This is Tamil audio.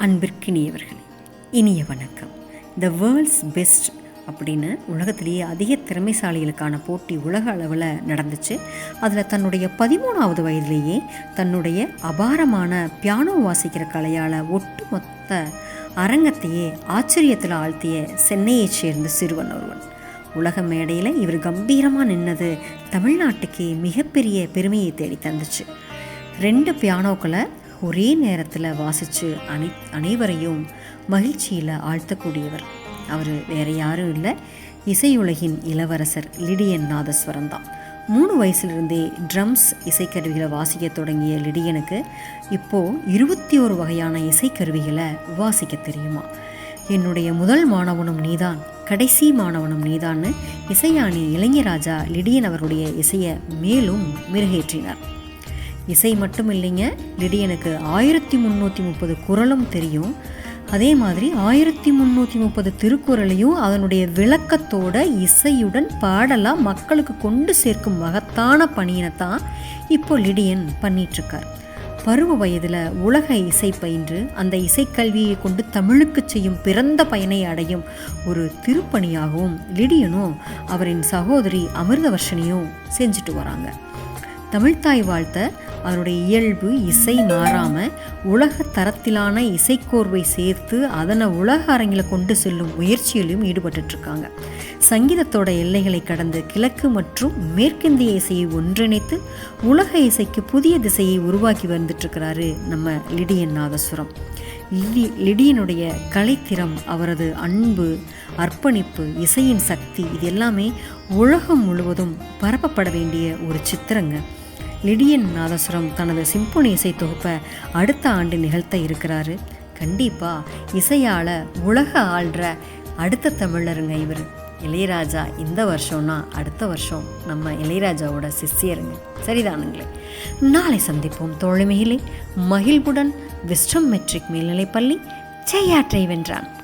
அன்பிற்கினியவர்களே இனிய வணக்கம். த வேர்ல்ட்ஸ் பெஸ்ட் அப்படின்னு உலகத்திலேயே அதிக திறமைசாலிகளுக்கான போட்டி உலக அளவில் நடந்துச்சு. அதில் தன்னுடைய பதிமூணாவது வயதிலேயே தன்னுடைய அபாரமான பியானோ வாசிக்கிற கலையால் ஒட்டுமொத்த அரங்கத்தையே ஆச்சரியத்தில் ஆழ்த்திய சென்னையைச் சேர்ந்த சிறுவன் ஒருவன். உலக மேடையில் இவர் கம்பீரமாக நின்னது தமிழ்நாட்டுக்கே மிகப்பெரிய பெருமையை தேடி தந்துச்சு. ரெண்டு பியானோக்களை ஒரே நேரத்தில் வாசித்து அனை அனைவரையும் மகிழ்ச்சியில் ஆழ்த்தக்கூடியவர். அவர் வேறு யாரும் இல்லை. இசையுலகின் இளவரசர் லிடியன் நாதஸ்வரம் தான். மூணு வயசுலேருந்தே ட்ரம்ஸ் இசைக்கருவிகளை வாசிக்க தொடங்கிய லிடியனுக்கு இப்போது இருபத்தி ஒரு வகையான இசைக்கருவிகளை வாசிக்க தெரியுமா? என்னுடைய முதல் மாணவனும் நீதான் கடைசி மாணவனும் நீதான்னு இசையாணி இளைஞராஜா லிடியன் அவருடைய இசையை மேலும் மெருகேற்றினார். இசை மட்டும் இல்லைங்க. லிடியனுக்கு ஆயிரத்தி முந்நூற்றி முப்பது குரலும் தெரியும். அதே மாதிரி ஆயிரத்தி முந்நூற்றி முப்பது திருக்குறளையும் அதனுடைய விளக்கத்தோட இசையுடன் பாடலாக மக்களுக்கு கொண்டு சேர்க்கும் மகத்தான பணியினை தான் இப்போ லிடியன் பண்ணிகிட்ருக்கார் பருவ வயதில் உலக இசை பயின்று அந்த இசைக்கல்வியை கொண்டு தமிழுக்கு செய்யும் பிறந்த பயனை அடையும் ஒரு திருப்பணியாகவும் லிடியனும் அவரின் சகோதரி அமிர்தவர்ஷனியும் செஞ்சுட்டு வராங்க. தமிழ்த்தாய் வாழ்த்த அதனுடைய இயல்பு இசை மாறாமல் உலக தரத்திலான இசைக்கோர்வை சேர்த்து அதனை உலக அரங்கில் கொண்டு செல்லும் முயற்சியிலும் ஈடுபட்டுருக்காங்க சங்கீதத்தோட எல்லைகளை கடந்து கிழக்கு மற்றும் மேற்கிந்திய இசையை ஒன்றிணைத்து உலக இசைக்கு புதிய திசையை உருவாக்கி வந்துட்டுருக்கிறாரு நம்ம லிடியன் நாதசுரம் லிடி லிடியனுடைய கலைத்திறம் அவரது அன்பு அர்ப்பணிப்பு இசையின் சக்தி இது எல்லாமே உலகம் முழுவதும் பரப்பப்பட வேண்டிய ஒரு சித்திரங்க. லிடியன் நாதஸ்வரம் தனது சிம்பொனி இசை தொகுப்பை அடுத்த ஆண்டு நிகழ்த்த இருக்கிறாரு. கண்டிப்பாக இசையால் உலக ஆள்ற அடுத்த தமிழருங்க இவர். இளையராஜா இந்த வருஷம்னா அடுத்த வருஷம் நம்ம இளையராஜாவோட சிஷ்யருங்க. சரிதானுங்களே. நாளை சந்திப்போம் தோழமையிலே. மகிழ்வுடன் விஸ்டம் மெட்ரிக் மேல்நிலைப்பள்ளி செய்யாற்றை வென்றான்.